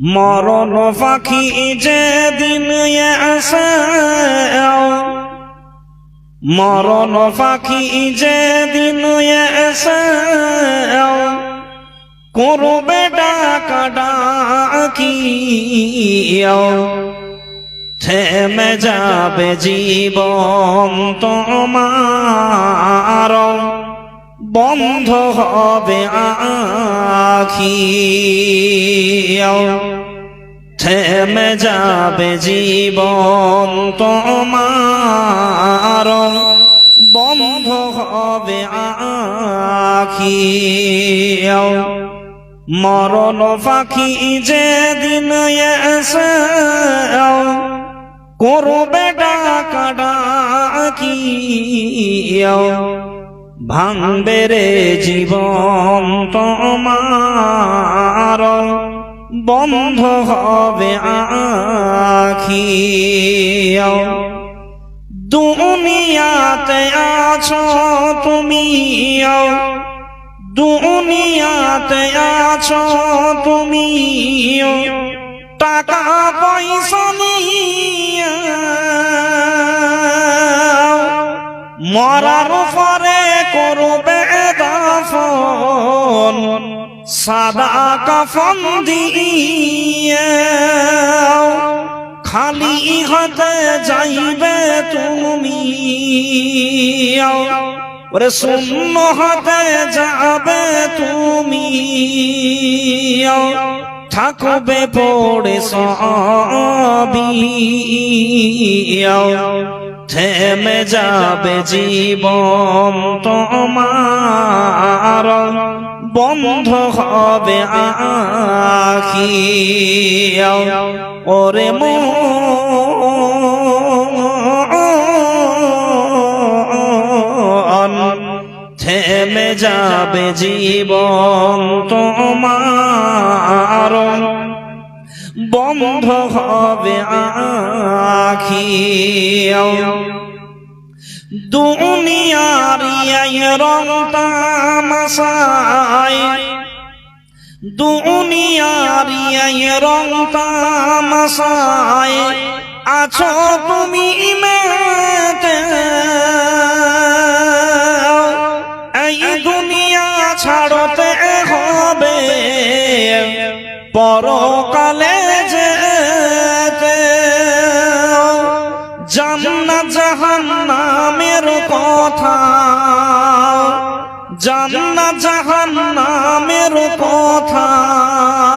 মরণ পাখি যেদিন আসে। মরণ পাখি যেদিন এসে করবে ডাকা ডাকি। থেমে যাবে জীবন তোমার। বন্ধ হবে আখি থেমে যাবে জীবন তোমার। বন্ধ হবে আখি মরণ পাখি যেদিন এসে করবে ডাকা ডাকি ভাঙবে রে জীবন তোমার। বন্ধ হবে আখি দুনিয়াতে আছো তুমি দুনিয়াতে আছো তুমি টাকা পয়সা মরার সাদা কাফন দিয়ে খালি হতে যাইবে তুমি। ওরে শূন্য হতে যাবে তুমি। থাকবে পড়ে সবই। থেমে যাবে জীবন তোমার। বন্ধ হবে আখি। ওরে মন থেমে যাবে জীবন তোমার। বন্ধ হবে আখি। দুনিয়ার রং তামাশায় দুনিয়ার রং তামাশায় আছো তুমি মেতে এই দুনিয়া ছাড়তে হবে, পরকালে যেতে। জান্নাত জাহান্নামের কথা, জান্নাত জাহান নামের কথা।